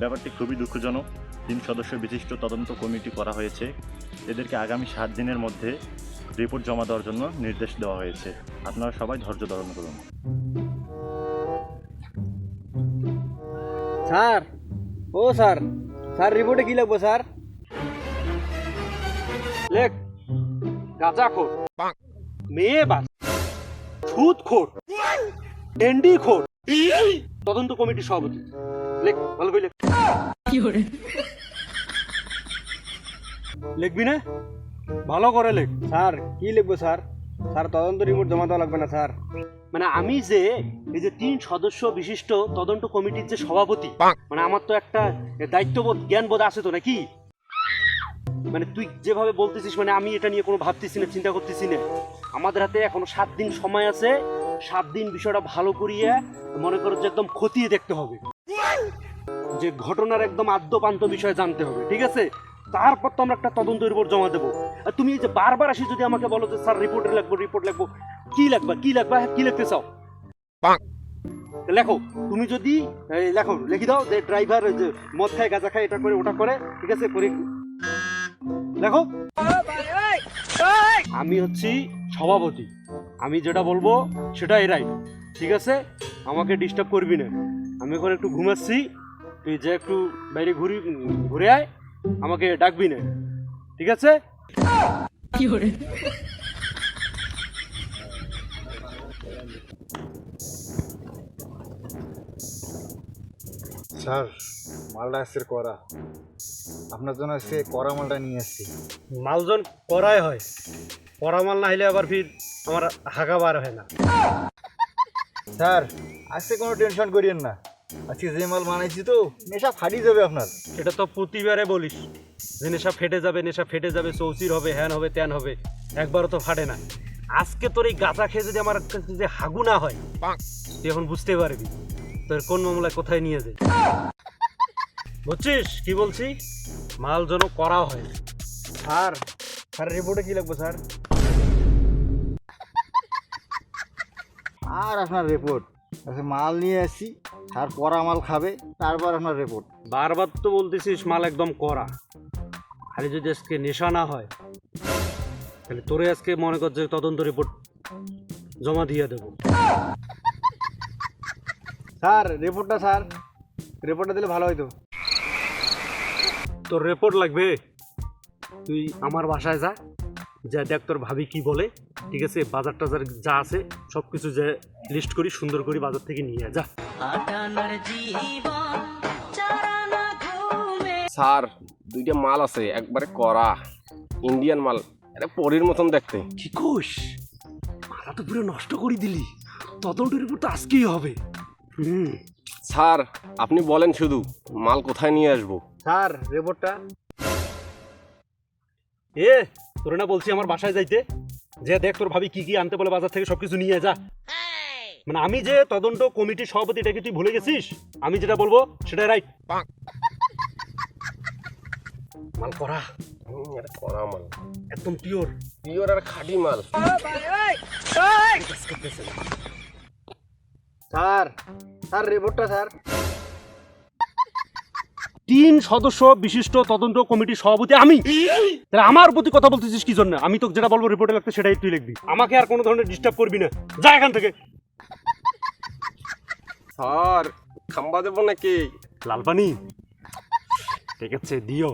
ব্যাপারটি খুবই দুঃখজনক। তিন সদস্য বিশিষ্ট তদন্ত কমিটি করা হয়েছে। এদেরকে আগামী সাত দিনের মধ্যে রিপোর্ট জমা দেওয়ার জন্য নির্দেশ দেওয়া হয়েছে। আপনারা সবাই ধৈর্য ধারণ করুন। স্যার, ও স্যার স্যার, রিপোর্টে কি লাগবো, স্যার? লেখ। গাঁজা খোর মেয়ে বাস। সুদ খোর ডেন্ডি খোর। তদন্ত কমিটির সভাপতি। লেখ ভালো করে লেখ। লিখবি না? ভালো করে লেখ। স্যার কি লিখব স্যার? স্যার তদন্ত রিপোর্ট জমা দেওয়া লাগবে না স্যার। মানে আমি যে এই যে তিন সদস্য বিশিষ্ট তদন্ত কমিটির যে সভাপতি মানে আমার তো একটা দায়িত্ববোধ জ্ঞানবোধ আছে তো নাকি? মানে তুই যেভাবে বলতেছিস মানে আমি এটা নিয়ে কোনো ভাবতেছি না চিন্তা করতেছি না। আমাদের হাতে এখনও সাত দিন সময় আছে সাত দিন বিষয়টা ভালো করিয়ে মনে করো যে একদম খতিয়ে দেখতে হবে। যে ঘটনার একদম আদ্যপান্ত বিষয় জানতে হবে ঠিক আছে? তারপর তো আমরা একটা তদন্ত রিপোর্ট জমা দেবো। আর তুমি এই যে বারবার আসি যদি আমাকে বলো যে স্যার রিপোর্ট লাগবো রিপোর্ট লাগবো কি লাগবে কি লাগবে হ্যাঁ, কি লিখতে চাও? লেখো তুমি যদি লেখো লিখে দাও যে ড্রাইভার যে মদ খায় গাঁজা খায় এটা করে ওটা করে ঠিক আছে? করে লেখো। আমি হচ্ছি সভাপতি। আমি যেটা বলব সেটাই রাইট ঠিক আছে? আমাকে ডিস্টার্ব করবি না। আমি এখন একটু ঘুমাচ্ছি। তুই যে একটু বাইরে ঘুরি ঘুরে আয়। আমাকে ডাকবি না। ঠিক আছে? স্যার মালটা আসছে করা। আপনার জন্য আজকে করা মালটা নিয়ে আসছি। মালজন করাই হয়। করা মাল না হলে আবার ফির আমার হাগা বার হয় না। স্যার আজকে কোনো টেনশন করিয়েন না। আজকে যে মাল বানাইছি তো নেশা ফাটিয়ে যাবে আপনার। এটা তো প্রতিবারে বলিস। যে নেশা ফেটে যাবে নেশা ফেটে যাবে চৌচির হবে হ্যান হবে ত্যান হবে একবারও তো ফাটে না। আজকে তোর এই গাঁজা খেয়ে যদি আমার কাছে যে হাগু না হয় তুই এখন বুঝতে পারবি তোর কোন মামলায় কোথায় নিয়ে যায়। বুঝছিস? কি বলছি? মাল যেন করা হয়। স্যার স্যার রিপোর্টে কি লাগবো স্যার? আর আপনার রিপোর্ট আচ্ছা মাল নিয়ে আসছি আর করা মাল খাবে তারপর আপনার রিপোর্ট বারবার তো বলতেছিস মাল একদম করা খালি যদি আজকে নেশা না হয় তাহলে তোরে আজকে মনে কর যে তদন্ত রিপোর্ট জমা দিয়ে দেবো। স্যার রিপোর্টটা স্যার রিপোর্টটা দিলে ভালো হতো তোর রিপোর্ট লাগবে? তুই আমার বাসায় যা। যা দেখ তোর ভাবি কি বলে ঠিক আছে? বাজার টাজার যা আছে সব কিছু যে লিস্ট করি সুন্দর করি বাজার থেকে নিয়ে যা। স্যার দুইটা মাল আছে একবারে করা ইন্ডিয়ান মাল। এটা পরির মতন দেখতে। কি কোষ? মাথা তো পুরো নষ্ট করে দিলি। তদন্ত রিপোর্ট তো আজকেই হবে। হুম। স্যার আপনি বলেন শুধু মাল কোথায় নিয়ে আসব? স্যার রিপোর্টটা এ তোরে না বলছি আমার বাসায় যাইতে। যে দেখ তোর ভাবি কি কি আনতে বলে বাজার থেকে সবকিছু নিয়ে যা। মানে আমি যে তদন্ত কমিটির সভাপতি এটাকে তুই ভুলে গেছিস? আমি যেটা বলব সেটা রাইট। মাল করা। এটা করা মাল। একদম পিওর পিওর আর খাঁটি মাল। স্যার স্যার রিপোর্টটা স্যার। তিন সদস্য বিশিষ্ট তদন্ত কমিটির সভাপতি আমি। তাহলে আমার প্রতি কথা বলতেছিস কি জন্য? আমি তো যেটা বলব রিপোর্টে লাগতে সেটাই তুই লিখবি। আমাকে আর কোনো ধরনের ডিস্টার্ব করবি না। যা এখান থেকে। স্যার খাম্বা দেবো নাকি? লাল পানি ঠিক আছে দিও।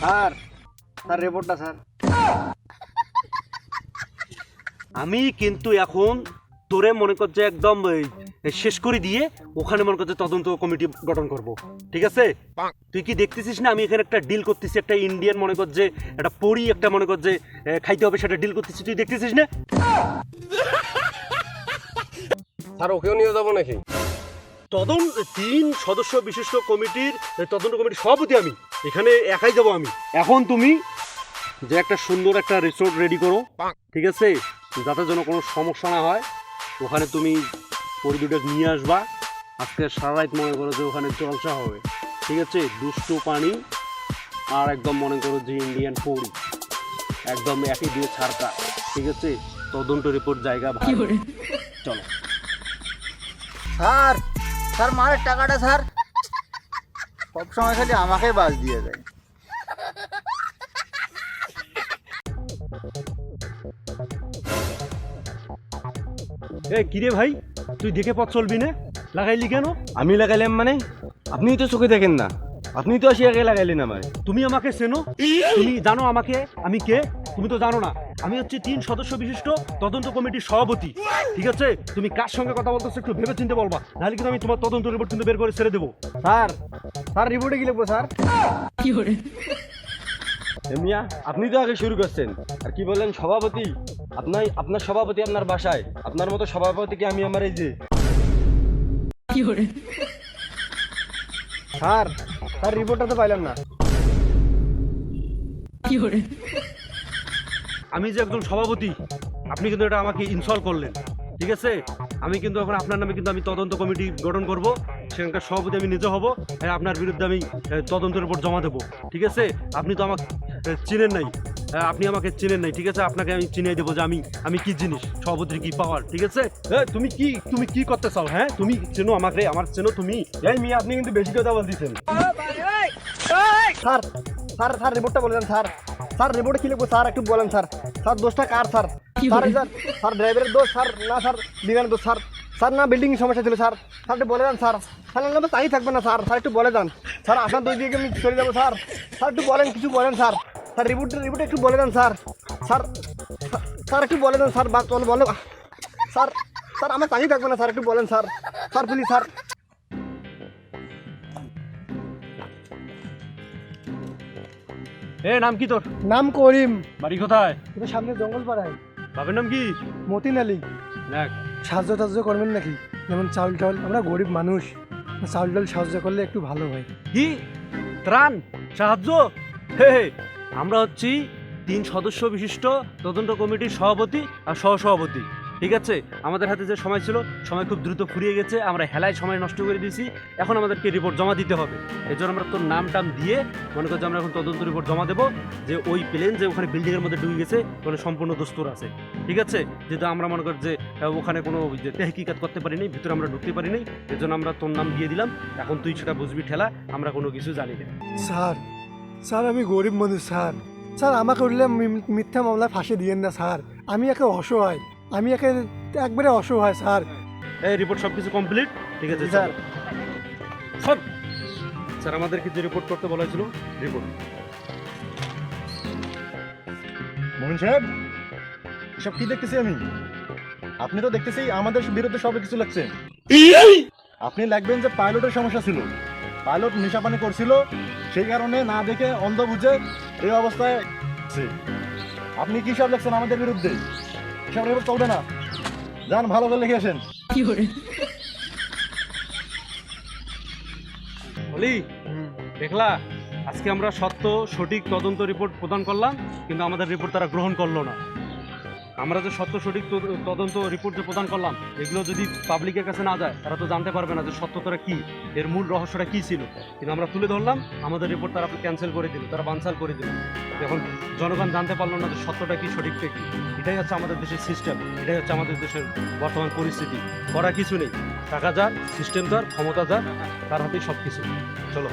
স্যার স্যার রিপোর্টটা স্যার। আমি কিন্তু এখন তোরে মনে কর যে একদম শেষ করে দিয়ে ওখানে মনে করছে তদন্ত কমিটি গঠন করব। ঠিক আছে? তুই কি দেখতেছিস না আমি এখানে একটা ডিল করতেছি একটা ইন্ডিয়ান মনে কর যে একটা পরি একটা মনে কর যে খাইতে হবে সেটা ডিল করতেছি। তুই দেখতেছিস না? স্যার ওকেও নিয়ে যাব নাকি? তদন্ত তিন সদস্য বিশিষ্ট কমিটির তদন্ত কমিটির সভাপতি আমি। এখানে একাই যাব আমি। এখন তুমি যে একটা সুন্দর একটা রিসোর্ট রেডি করো। ঠিক আছে? যাতে যেন কোনো সমস্যা না হয়। ওখানে তুমি পরি দুটো নিয়ে আসবা। আজকে সারা রাত মনে করো যে ওখানে জলসা হবে। ঠিক আছে? দুষ্টু পানি আর একদম মনে করো যে ইন্ডিয়ান পরি। একদম একই দিয়ে ছাড়কা ঠিক আছে? তদন্ত রিপোর্ট জায়গা ভালো। চলো। স্যার স্যার মারের টাকাটা স্যার। সবসময় খালি আমাকে বাস দিয়ে দেয়। এ কিরে ভাই? তুই দেখে পথ চলবি না? লাগাইলি কেন? আমি লাগাইলাম মানে? আপনিই তো চোখে দেখেন না। আপনি তো আসি আগে লাগাইলেন আমার তুমি আমাকে চেনো? তুমি জানো আমাকে? আমি কে? তুমি তো জানো না। আমি হচ্ছে তিন সদস্য বিশিষ্ট তদন্ত কমিটির সভাপতি। ঠিক আছে? তুমি কার সঙ্গে কথা বলতেছো একটু ভেবে চিনতে বলবা। নাহলে কিন্তু আমি তোমার তদন্ত রিপোর্ট কিন্তু বের করে ছেড়ে দেবো। স্যার স্যার রিপোর্টে কি লিখব স্যার। এ মিয়া আপনি তো আগে শুরু করছেন। আর কি বললেন সভাপতি? আপনার আপনার সভাপতি আপনার বাসায় আপনার মতো সভাপতিকে আমি আমার এই যে? স্যার স্যার রিপোর্টটা তো পাইলাম না। আমি যে একজন সভাপতি আপনি কিন্তু এটা আমাকে ইনসল্ট করলেন ঠিক আছে? আমি কিন্তু এখন আপনার নামে কিন্তু আমি তদন্ত কমিটি গঠন করব সেখানকার সভাপতি আমি নিজে হব হ্যাঁ আপনার বিরুদ্ধে আমি তদন্তের তদন্ত রিপোর্ট জমা দেবো ঠিক আছে? আপনি তো আমাকে চিনেন নাই। আপনি আমাকে চিনেন নাই ঠিক আছে? আপনাকে আমি চিনিয়ে দেবো যে আমি আমি কি জিনিস সভাপতির কি পাওয়ার ঠিক আছে? এ, তুমি কি তুমি কি করতে চাও হ্যাঁ? তুমি চেনো আমাকে আমার চেনো তুমি। এই মিয়া আপনি কিন্তু বেশি কথা বলতেছেন। স্যার স্যার স্যার রিপোর্টটা বলে দেন স্যার। স্যার রিপোর্টে কি লিখব? স্যার একটু বলেন স্যার। স্যার দোষটা কার স্যার? স্যার ড্রাইভারের দোষ স্যার না স্যার বিমানের দোষ স্যার। স্যার না বিল্ডিং সমস্যা ছিল স্যার। স্যার একটু বলে দেন স্যার। স্যার না তাই থাকবে না স্যার। স্যার একটু বলে দেন। স্যার আপনার দুই দিকে আমি চলে যাব স্যার? স্যার একটু বলেন কিছু বলেন স্যার। স্যার রিপোর্ট রিপোর্ট একটু বলে দেন স্যার। স্যার স্যার- একটু বলে দেন স্যার বাদ বলে বলে। স্যার স্যার আমার তাই থাকবে না স্যার একটু বলেন স্যার। Sir please sir. এ নাম কি তোর? নাম করিম। বাড়ি কোথায়? তুমি সামনে জঙ্গল পাড়ায় বাবার নাম কি? মতিন আলী। দেখ। সাহায্য টাহায্য করবেন নাকি? যেমন চাউল টাউল আমরা গরিব মানুষ। চাউল টাউল সাহায্য করলে একটু ভালো হয়। কি? ত্রাণ? সাহায্য? হে হে, আমরা হচ্ছি তিন সদস্য বিশিষ্ট তদন্ত কমিটির সভাপতি আর সহসভাপতি, ঠিক আছে? আমাদের হাতে যে সময় ছিল, সময় খুব দ্রুত ফুরিয়ে গেছে, আমরা হেলায় সময় নষ্ট করে দিয়েছি, এখন আমাদেরকে রিপোর্ট জমা দিতে হবে। এই জন্য আমরা তোর নাম টাম দিয়ে মনে করছি আমরা এখন তদন্ত রিপোর্ট জমা দেবো, যে ওই প্লেন যে ওখানে বিল্ডিংয়ের মধ্যে ডুবে গেছে, ওখানে সম্পূর্ণ দস্তুর আছে, ঠিক আছে? যেহেতু আমরা মনে করি যে ওখানে কোনো যে তেহকিকাত করতে পারিনি, ভিতরে আমরা ঢুকতে পারিনি এই জন্য আমরা তোর নাম দিয়ে দিলাম, এখন তুই সেটা বুঝবি ঠেলা, আমরা কোনো কিছু জানি না। স্যার স্যার আমি গরিব মানুষ স্যার। স্যার আমাকে উঠলে মি- মিথ্যা মামলায় ফাঁসি দিয়েন না স্যার। আমি একে অসহায়। আমি একে একবারে অসহায় স্যার। এই রিপোর্ট সব কিছু কমপ্লিট ঠিক আছে স্যার। স্যার। স্যার আমাদেরকে যে রিপোর্ট করতে বলা হয়েছিল রিপোর্ট মোহন সাহেব সব কি দেখতেছি আমি? আপনি তো দেখতেছি আমাদের বিরুদ্ধে সব কিছু লাগছে। আপনি লাগবেন যে পাইলটের সমস্যা ছিল। পাইলট নেশাপানি করছিল সেই কারণে না দেখে অন্ধ বুঝে এই অবস্থায় আপনি কি সব লিখছেন আমাদের বিরুদ্ধে? সব রিপোর্ট চলবে না। যান ভালো করে লিখে আসেন। বলি দেখলা? আজকে আমরা সত্য সঠিক তদন্ত রিপোর্ট প্রদান করলাম কিন্তু আমাদের রিপোর্ট তারা গ্রহণ করল না। আমরা যে সত্য সঠিক তদ- তদন্ত রিপোর্ট যে প্রদান করলাম, এগুলো যদি পাবলিকের কাছে না যায়, তারা তো জানতে পারবে না যে সত্যতাটা কি, এর মূল রহস্যটা কি ছিল। কিন্তু আমরা তুলে ধরলাম, আমাদের রিপোর্ট তারা ক্যান্সেল করে দিল, তারা বানসাল করে দিল। এখন জনগণ জানতে পারল না যে সত্যটা কি, সঠিকটা কি। এটাই হচ্ছে আমাদের দেশের সিস্টেম এটাই হচ্ছে আমাদের দেশের বর্তমান পরিস্থিতি। করা কিছু নেই। টাকা যার সিস্টেম যার, ক্ষমতা যার, তার হাতেই সব কিছু চলো।